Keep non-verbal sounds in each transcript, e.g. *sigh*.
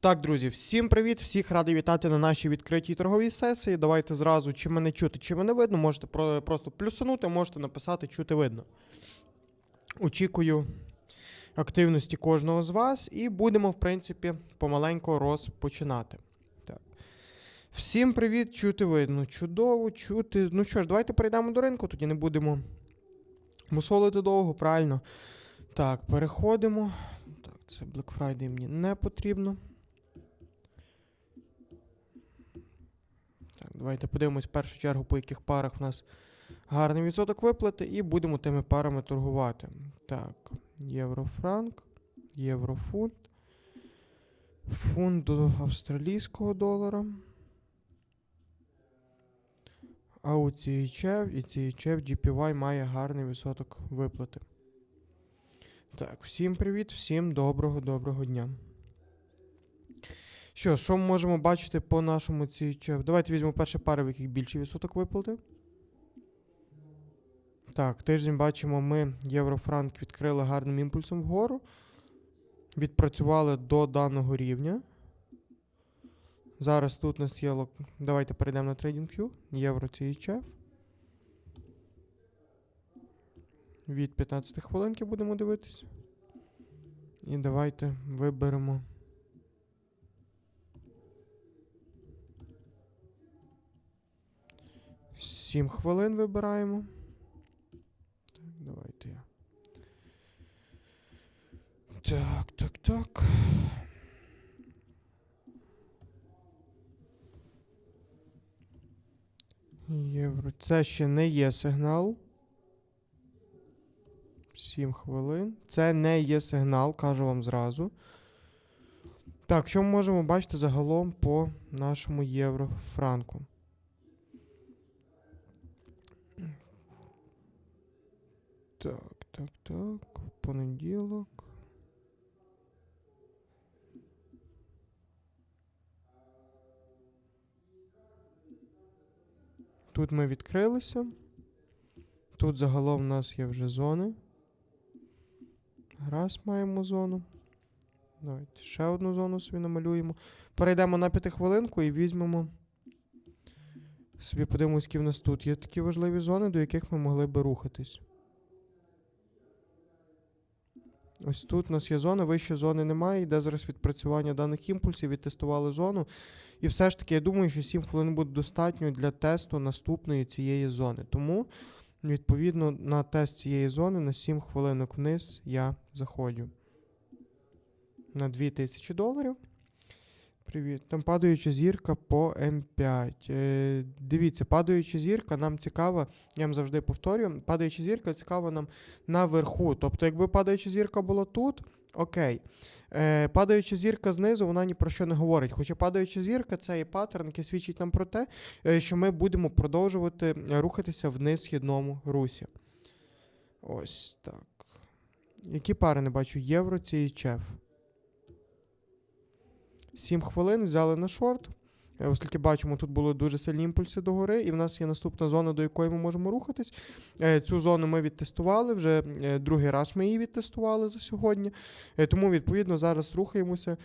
Так, друзі, всім привіт! Всіх радий вітати на нашій відкритій торговій сесії. Давайте зразу, чи мене чути, чи мене видно. Можете просто плюсанути, можете написати чути видно. Очікую активності кожного з вас і будемо, в принципі, помаленьку розпочинати. Так. Всім привіт, чути видно. Чудово, чути. Ну що ж, давайте перейдемо до ринку, тоді не будемо мусолити довго, правильно. Так, переходимо. Це Black Friday мені не потрібно. Так, давайте подивимось в першу чергу, по яких парах в нас гарний відсоток виплати, і будемо тими парами торгувати. Так, єврофранк, єврофунт, фунт до австралійського долара. А у CHF і CHF GPY має гарний відсоток виплати. Так, всім привіт, всім доброго, доброго дня. Що, що ми можемо бачити по нашому CHF? Давайте візьмемо перші пари, в яких більший відсоток виплати. Так, тиждень бачимо, ми єврофранк відкрили гарним імпульсом вгору. Відпрацювали до даного рівня. Зараз тут нас є. лок- Давайте перейдемо на TradingView. Євро CHF. Від 15 хвилинки будемо дивитись. І давайте виберемо. Сім хвилин вибираємо. Так, давайте я. Так, так, так. Євро. Це ще не є сигнал. 7 хвилин. Це не є сигнал, кажу вам зразу. Так, що ми можемо бачити загалом по нашому єврофранку? Так, так, так. Понеділок. Тут ми відкрилися. Тут загалом у нас є вже зони. Раз маємо зону. Давайте ще одну зону собі намалюємо. Перейдемо на п'ятихвилинку і візьмемо. Собі подивимось, які в нас тут є такі важливі зони, до яких ми могли би рухатись. Ось тут у нас є зона, вище зони немає, йде зараз відпрацювання даних імпульсів, відтестували зону. І все ж таки, я думаю, що 7 хвилин буде достатньо для тесту наступної цієї зони. Тому, відповідно, на тест цієї зони на 7 хвилинок вниз я заходжу. На 2000 доларів. Привіт. Там падаюча зірка по М5. Е, дивіться, падаюча зірка нам цікава, я вам завжди повторюю, падаюча зірка цікава нам наверху. Тобто, якби падаюча зірка була тут, окей. Е, падаюча зірка знизу, вона ні про що не говорить. Хоча падаюча зірка це і паттерн, який свідчить нам про те, е, що ми будемо продовжувати е, рухатися вниз східному русі. Ось так. Які пари не бачу? Євро, CHF. 7 хвилин взяли на шорт. Е, Оскільки бачимо, тут були дуже сильні імпульси догори, і в нас є наступна зона, до якої ми можемо рухатись. Е, Цю зону ми відтестували, вже е, другий раз ми її відтестували за сьогодні. Тому, відповідно, зараз рухаємося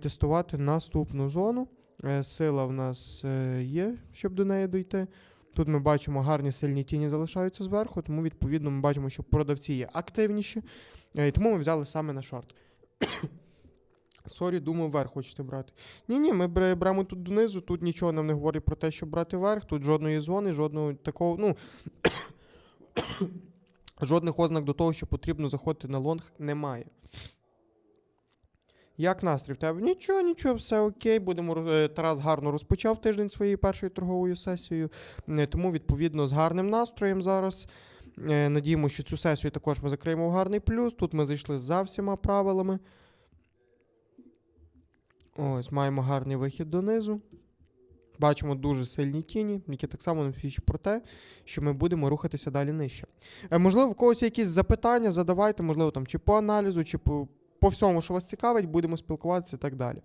тестувати наступну зону. Сила в нас є, щоб до неї дойти. Тут ми бачимо гарні сильні тіні залишаються зверху, тому відповідно ми бачимо, що продавці є активніші. І тому ми взяли саме на шорт. Сорі, думаю, вверх хочете брати. Ні, ні, ми беремо тут донизу, тут нічого нам не говорить про те, щоб брати вверх, тут жодної зони, жодного такого, ну. *coughs* жодних ознак до того, що потрібно заходити на лонг, немає. Як настрій в тебе? Нічого, нічого, все окей. Будемо е, Тарас гарно розпочав тиждень своєю першою торговою сесією. Е, Тому, відповідно, з гарним настроєм зараз. Е, Надіємося, що цю сесію також ми закриємо в гарний плюс. Тут ми зайшли за всіма правилами. Ось, маємо гарний вихід донизу. Бачимо дуже сильні тіні, які так само нам свідчать про те, що ми будемо рухатися далі нижче. Е, можливо, в когось якісь запитання, задавайте, можливо, там чи по аналізу, чи по, по всьому, що вас цікавить, будемо спілкуватися і так далі.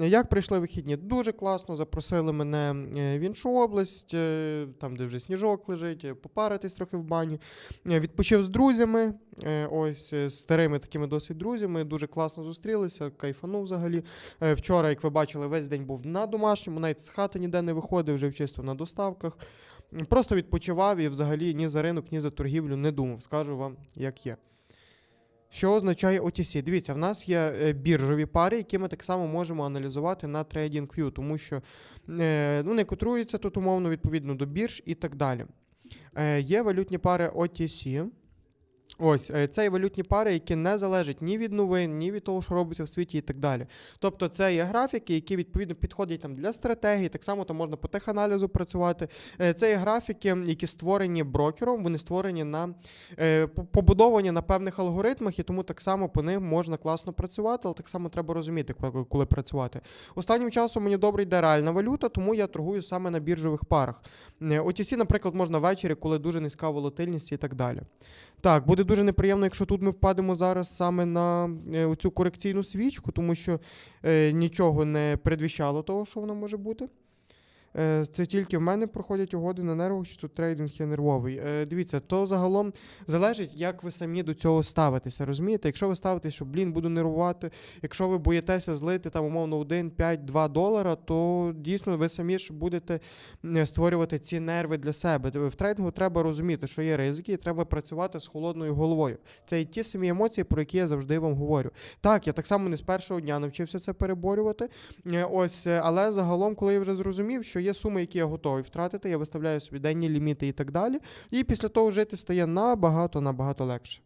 Е, Як прийшли вихідні? Дуже класно. Запросили мене е, в іншу область, е, там, де вже сніжок лежить, е, попаритись трохи в бані. Відпочив з друзями, ось старими такими досить друзями. Дуже класно зустрілися, кайфанув взагалі. Вчора, як ви бачили, весь день був на домашньому, навіть з хати ніде не виходив, вже чисто на доставках. Просто відпочивав і взагалі ні за ринок, ні за торгівлю не думав. Скажу вам, як є. Що означає OTC? Дивіться, в нас є е, біржові пари, які ми так само можемо аналізувати на TradingView, тому що е, ну, не котруються тут умовно відповідно до бірж і так далі. Е, є валютні пари OTC. Ось е, це є валютні пари, які не залежать ні від новин, ні від того, що робиться в світі, і так далі. Тобто, це є графіки, які відповідно підходять там для стратегії. Так само там можна по теханалізу працювати. Е, Це є графіки, які створені брокером. Вони створені на е, побудовані на певних алгоритмах, і тому так само по ним можна класно працювати, але так само треба розуміти, коли, працювати. Останнім часом мені добре йде реальна валюта, тому я торгую саме на біржових парах. OTC, наприклад, можна ввечері, коли дуже низька волатильність і так далі. Так, буде дуже неприємно, якщо тут ми впадемо зараз саме на е, цю корекційну свічку, тому що е, нічого не передвіщало того, що вона може бути. Е, це тільки в мене проходять угоди на нервах, чи тут трейдинг є нервовий. Е, дивіться, то загалом залежить, як ви самі до цього ставитеся. Розумієте? Якщо ви ставитесь, що блін, буду нервувати, якщо ви боїтеся злити там умовно 1, 5, 2 долара, то дійсно ви самі ж будете створювати ці нерви для себе. В трейдингу треба розуміти, що є ризики, і треба працювати з холодною головою. Це і ті самі емоції, про які я завжди вам говорю. Так, я так само не з першого дня навчився це переборювати. Е, Ось, але загалом, коли я вже зрозумів, що є суми, які я готовий втратити, я виставляю собі денні ліміти і так далі. І після того жити стає набагато набагато легше.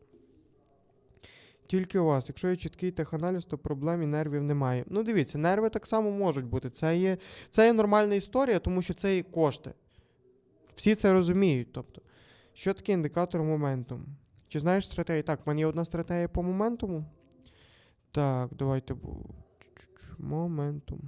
Тільки у вас, якщо є чіткий теханаліз, то проблем і нервів немає. Ну, дивіться, нерви так само можуть бути. Це є, це є нормальна історія, тому що це є кошти. Всі це розуміють. Тобто, що таке індикатор моменту? Чи знаєш стратегію? Так, в мене є одна стратегія по моментуму. Так, давайте. Моментум.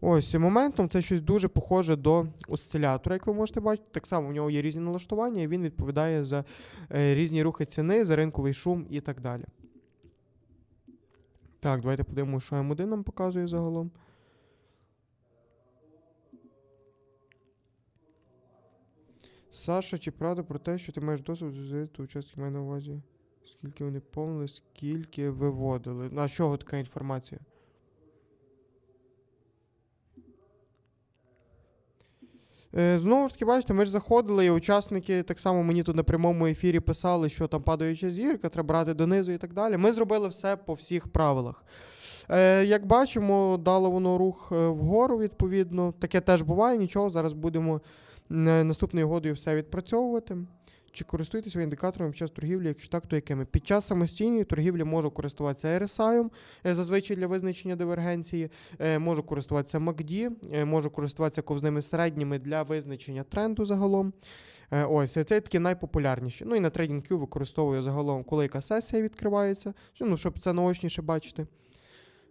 Ось моментум це щось дуже похоже до осцилятора, як ви можете бачити. Так само в нього є різні налаштування, і він відповідає за е, різні рухи ціни, за ринковий шум і так далі. Так, давайте подивимося, що М1 нам показує загалом. Саша, чи правда про те, що ти маєш досвід звідти учасники маю на увазі? Скільки вони повнили, скільки виводили. Ну, А чого така інформація? Знову ж таки, бачите, ми ж заходили, і учасники так само мені тут на прямому ефірі писали, що там падаюча зірка, треба брати донизу і так далі. Ми зробили все по всіх правилах. Е, як бачимо, дало воно рух е, вгору, відповідно. Таке теж буває, нічого. Зараз будемо е, наступною годою все відпрацьовувати. Чи користуєтеся ви індикаторами під час торгівлі, якщо так, то якими? Під час самостійної торгівлі можу користуватися RSI, е, зазвичай для визначення дивергенції, е, можу користуватися MACD, е, можу користуватися ковзними середніми для визначення тренду загалом. Ось, це такі найпопулярніші. Ну і на TradingView використовую загалом, коли яка сесія відкривається, ну, щоб це наочніше бачити.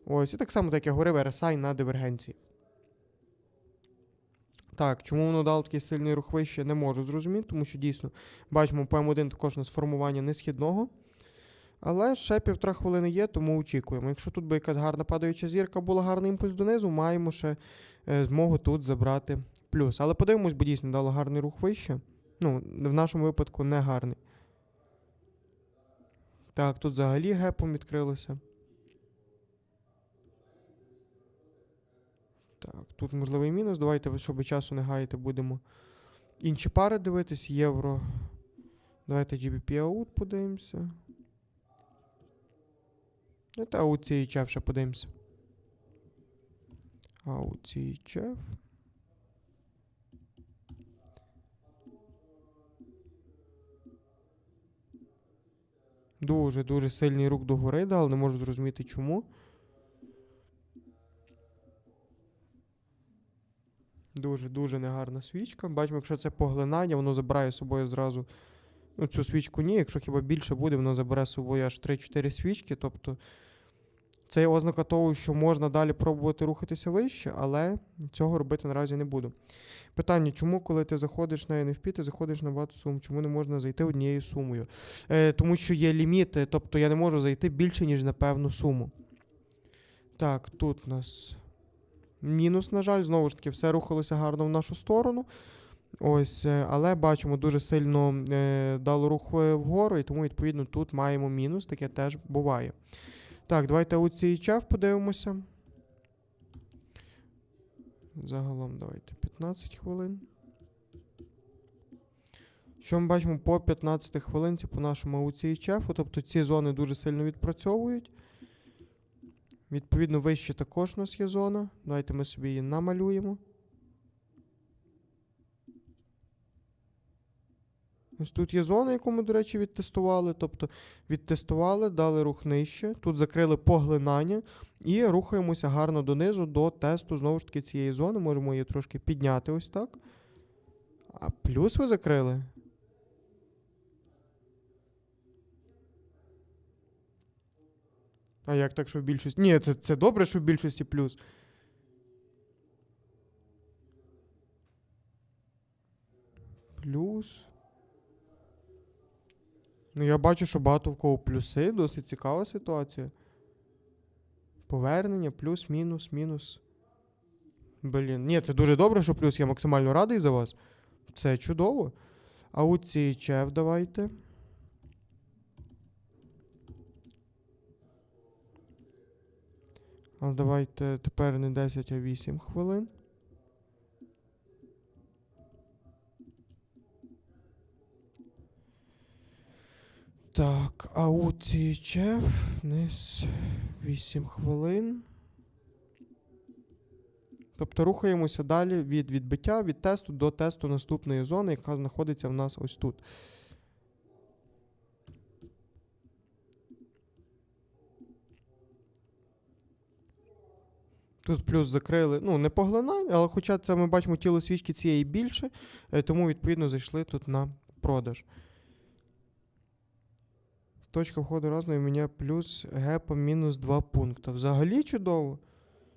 Ось, і так само, так я говорив, RSI на дивергенції. Так, чому воно дало такий сильний рух вище, не можу зрозуміти, тому що дійсно бачимо по М1 також на сформування несхідного. Але ще півтора хвилини є, тому очікуємо. Якщо тут би якась гарна падаюча зірка, була гарний імпульс донизу, маємо ще е, змогу тут забрати плюс. Але подивимось, бо дійсно дало гарний рух вище. Ну, в нашому випадку не гарний. Так, тут взагалі гепом відкрилося. Так, тут можливий мінус. Давайте, щоб часу не гаяти, будемо інші пари дивитись. Євро. Давайте GBP out подивимося. Ну, та цій чеф ще подивимося. А у чеф. Дуже дуже сильний рух догори дав, не можу зрозуміти чому. Дуже дуже негарна свічка. Бачимо, якщо це поглинання, воно забирає з собою зразу. Ну, цю свічку ні, якщо хіба більше буде, воно забере з собою аж 3-4 свічки. Тобто це є ознака того, що можна далі пробувати рухатися вище, але цього робити наразі не буду. Питання: чому, коли ти заходиш на NFP, ти заходиш на багато сум? Чому не можна зайти однією сумою? Е, тому що є ліміти, тобто я не можу зайти більше, ніж на певну суму. Так, тут у нас мінус, на жаль, знову ж таки, все рухалося гарно в нашу сторону. Ось, е, але бачимо, дуже сильно е, дало рух е, вгору, і тому, відповідно, тут маємо мінус, таке теж буває. Так, давайте у цей чеф подивимося. Загалом давайте 15 хвилин. Що ми бачимо по 15 хвилинці по нашому UCHF, тобто ці зони дуже сильно відпрацьовують. Відповідно, вище також у нас є зона. Давайте ми собі її намалюємо. Ось тут є зона, яку ми, до речі, відтестували. Тобто відтестували, дали рух нижче, тут закрили поглинання і рухаємося гарно донизу до тесту знову ж таки цієї зони. Можемо її трошки підняти ось так. А плюс ви закрили? А як так, що в більшості? Ні, це, це добре, що в більшості плюс. Плюс. Ну, я бачу, що багато в кого плюси, досить цікава ситуація. Повернення, плюс, мінус, мінус. Блін. Ні, це дуже добре, що плюс. Я максимально радий за вас. Це чудово. А у цій чеф давайте. Але давайте тепер не 10, а 8 хвилин. Так, а у цій чеф вниз 8 хвилин. Тобто рухаємося далі від відбиття, від тесту до тесту наступної зони, яка знаходиться в нас ось тут. Тут плюс закрили, ну, не поглинання, але хоча це ми бачимо тіло свічки цієї більше, е, тому відповідно зайшли тут на продаж. Точка входу разної мене плюс гепа мінус 2 пункти. Взагалі чудово.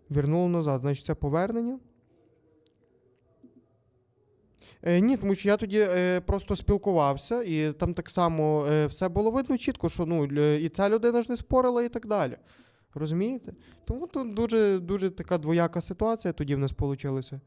Вернуло назад. Значить, це повернення. Е, ні, тому що я тоді е, просто спілкувався, і там так само е, все було видно чітко, що ну, і ця людина ж не спорила і так далі. Розумієте? Тому тут дуже, дуже така двояка ситуація тоді в нас вийшла.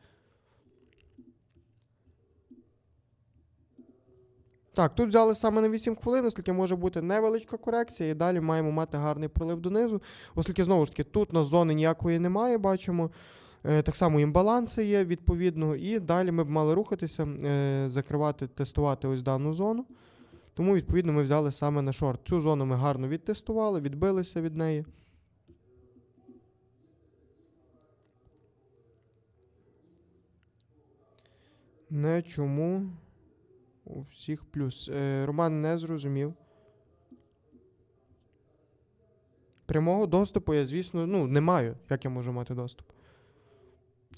Так, тут взяли саме на 8 хвилин, оскільки може бути невеличка корекція, і далі маємо мати гарний пролив донизу, оскільки знову ж таки тут у нас зони ніякої немає, бачимо. Е, так само імбаланси є відповідно, і далі ми б мали рухатися, е, закривати, тестувати ось дану зону. Тому, відповідно, ми взяли саме на шорт. Цю зону ми гарно відтестували, відбилися від неї. Не чому. У всіх плюс. Е, Роман не зрозумів. Прямого доступу я, звісно, ну, не маю. Як я можу мати доступ?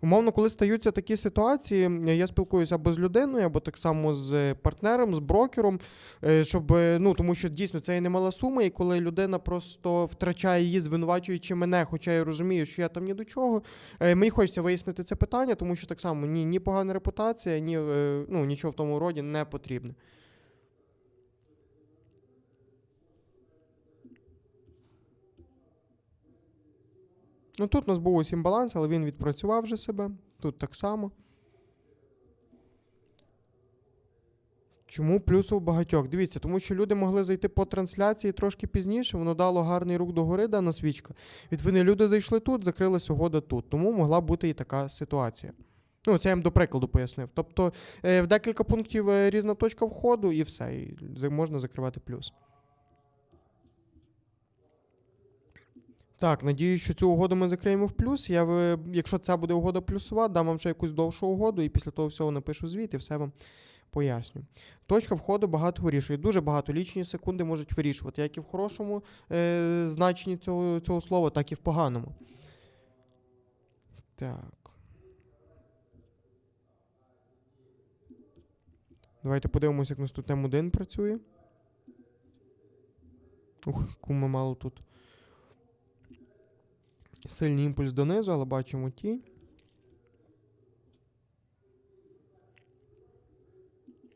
Умовно, коли стаються такі ситуації, е, я спілкуюся або з людиною, або так само з партнером, з брокером, е, щоб, е, ну, тому що дійсно це і немала сума, і коли людина просто втрачає її, звинувачуючи мене, хоча я розумію, що я там ні до чого. е, Мені хочеться вияснити це питання, тому що так само ні, ні погана репутація, ні е, ну, нічого в тому роді не потрібне. Ну тут у нас був ось імбаланс, але він відпрацював вже себе. Тут так само. Чому плюс у багатьох? Дивіться, тому що люди могли зайти по трансляції трошки пізніше, воно дало гарний рух догори, дана свічка. Відповідно, люди зайшли тут, закрилася угода тут. Тому могла бути і така ситуація. Ну, це я вам до прикладу пояснив. Тобто е, в декілька пунктів е, різна точка входу, і все. І можна закривати плюс. Так, надіюсь, що цю угоду ми закриємо в плюс. Я, в- якщо це буде угода плюсова, дам вам ще якусь довшу угоду, і після того всього напишу звіт і все вам поясню. Точка входу багато вирішує. Дуже багато лічні секунди можуть вирішувати, як і в хорошому е, значенні цього, цього слова, так і в поганому. Так. Давайте подивимося, як у нас тут М1 працює. Ух, яку ми мало тут. Сильний імпульс донизу, але бачимо тінь.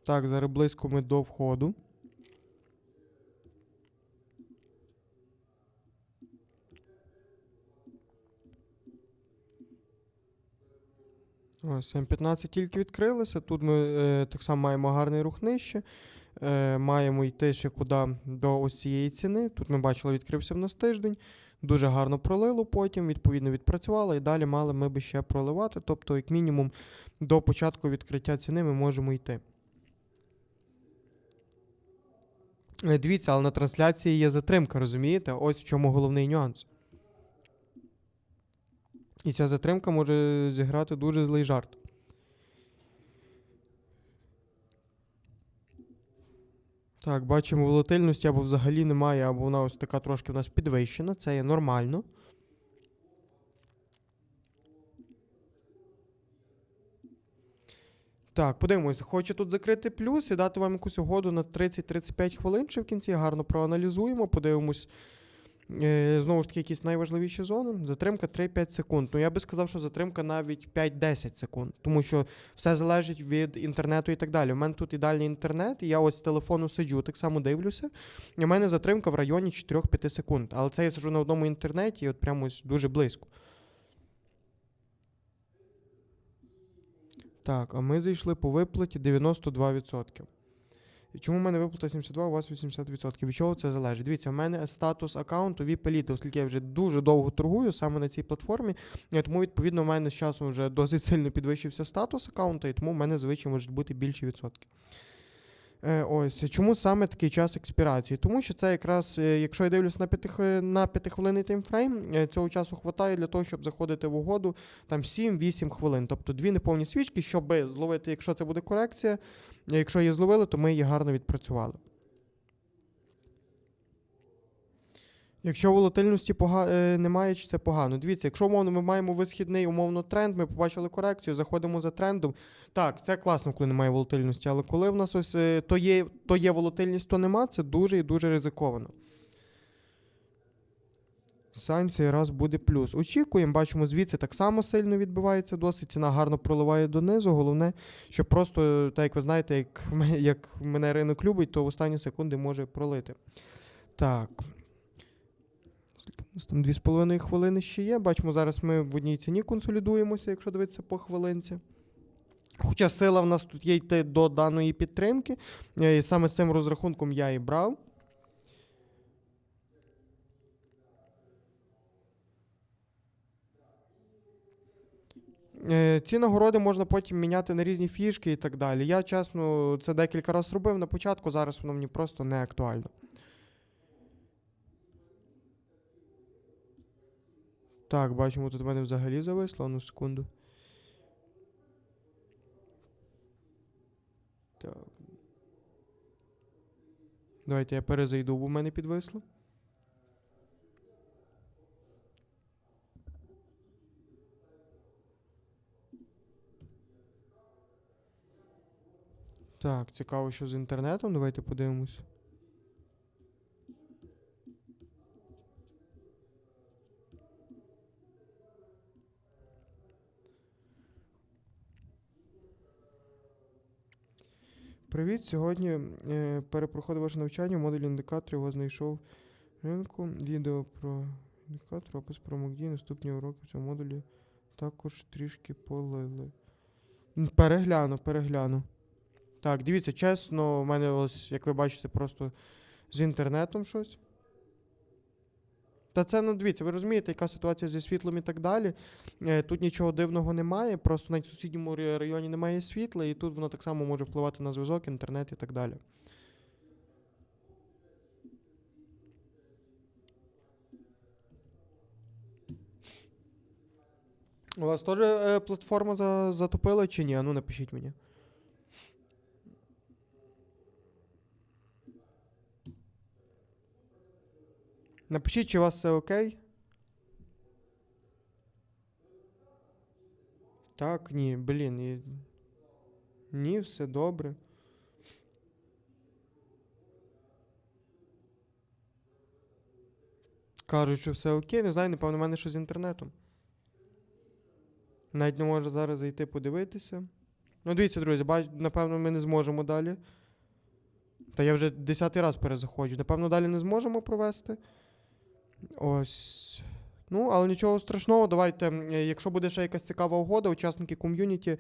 Так, зараз близько ми до входу. Ось, М15 тільки відкрилися. Тут ми е, так само маємо гарний рух нижче. Е, Маємо йти ще куди до ось цієї ціни. Тут ми бачили, відкрився в нас тиждень. Дуже гарно пролило потім, відповідно, відпрацювало, і далі мали ми би ще проливати. Тобто, як мінімум, до початку відкриття ціни ми можемо йти. Е, Дивіться, але на трансляції є затримка, розумієте? Ось в чому головний нюанс. І ця затримка може зіграти дуже злий жарт. Так, бачимо, волатильності або взагалі немає, або вона ось така трошки в нас підвищена. Це є нормально. Так, подивимося, Хочу тут закрити плюс і дати вам якусь угоду на 30-35 хвилин, чи в кінці гарно проаналізуємо, подивимось. Е, знову ж таки, якісь найважливіші зони. Затримка 3-5 секунд. Ну, я би сказав, що затримка навіть 5-10 секунд, тому що все залежить від інтернету і так далі. У мене тут ідеальний інтернет, і я ось з телефону сиджу, так само дивлюся. І у мене затримка в районі 4-5 секунд. Але це я сиджу на одному інтернеті, і от прямо ось дуже близько. Так, а ми зайшли по виплаті 92%. Чому в мене виплата 72, у вас 80%? Від чого це залежить? Дивіться, в мене статус аккаунту VIP Elite, оскільки я вже дуже довго торгую саме на цій платформі. Тому, відповідно, в мене з часом вже досить сильно підвищився статус аккаунту, і тому в мене звичайно можуть бути більші відсотки. Е, ось чому саме такий час експірації? Тому що це якраз, е, якщо я дивлюсь на п'яти на п'ятихвилинний таймфрейм, е, цього часу вистачає для того, щоб заходити в угоду там 7-8 хвилин. Тобто дві неповні свічки, щоб зловити, якщо це буде корекція. Якщо її зловили, то ми її гарно відпрацювали. Якщо волатильності пога... е, немає, чи це погано. Дивіться, якщо умовно ми маємо висхідний умовно тренд, ми побачили корекцію, заходимо за трендом. Так, це класно, коли немає волатильності, але коли в нас ось е, то є, то є волатильність, то нема, це дуже і дуже ризиковано. Санкції раз буде плюс. Очікуємо, бачимо, звідси так само сильно відбивається досить. Ціна гарно проливає донизу. Головне, що просто, так як ви знаєте, як, як мене ринок любить, то в останні секунди може пролити. Так. Нас Там 2,5 хвилини ще є. Бачимо, зараз ми в одній ціні консолідуємося, якщо дивитися по хвилинці. Хоча сила в нас тут є йти до даної підтримки. е, І саме з цим розрахунком я і брав. Е, Ці нагороди можна потім міняти на різні фішки і так далі. Я, чесно, це декілька разів робив на початку, зараз воно мені просто не актуально. Так, бачимо, тут в мене взагалі зависло, одну секунду. Так. Давайте я перезайду, бо в мене підвисло. Так, цікаво, що з інтернетом. Давайте подивимось. Привіт. Сьогодні е, перепроходив ваше навчання в модулі індикаторів, вас знайшов ринку. Відео про індикатор, опис про МакДі. наступні уроки в цьому модулі також трішки полили. Перегляну, перегляну. Так, дивіться, чесно, у мене ось, як ви бачите, просто з інтернетом щось. Та це, ну дивіться, ви розумієте, яка ситуація зі світлом і так далі. Е, Тут нічого дивного немає, просто навіть в сусідньому районі немає світла, і тут воно так само може впливати на зв'язок, інтернет і так далі. У вас теж е, платформа за, затопила чи ні? Ну напишіть мені. Напишіть, чи у вас все окей. Так, ні, блін. І... Ні, все добре. Кажуть, що все окей, не знаю, напевно, в мене щось з інтернетом. Навіть не можу зараз зайти подивитися. Ну, дивіться, друзі, бач, напевно, ми не зможемо далі. Та я вже десятий раз перезаходжу. Напевно, далі не зможемо провести. Ось. Ну, але нічого страшного, давайте, е, якщо буде ще якась цікава угода, учасники ком'юніті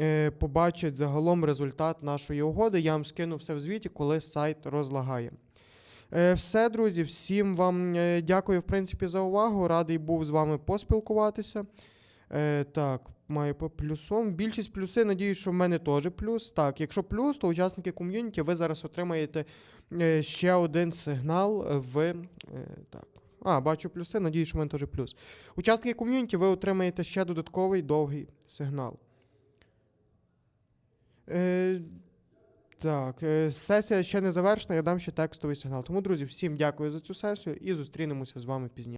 е, побачать загалом результат нашої угоди. Я вам скину все в звіті, коли сайт розлагає. Е, Все, друзі, всім вам дякую, в принципі, за увагу. Радий був з вами поспілкуватися. Так, маю по плюсом. Більшість плюси, надіюсь, що в мене теж плюс. Так, якщо плюс, то учасники ком'юніті, ви зараз отримаєте е, ще один сигнал в. Е, так. А, бачу плюси, надіюсь, що в мене теж плюс. Учасники ком'юніті, ви отримаєте ще додатковий довгий сигнал. Е, так, е, сесія ще не завершена, я дам ще текстовий сигнал. Тому, друзі, всім дякую за цю сесію і зустрінемося з вами пізніше.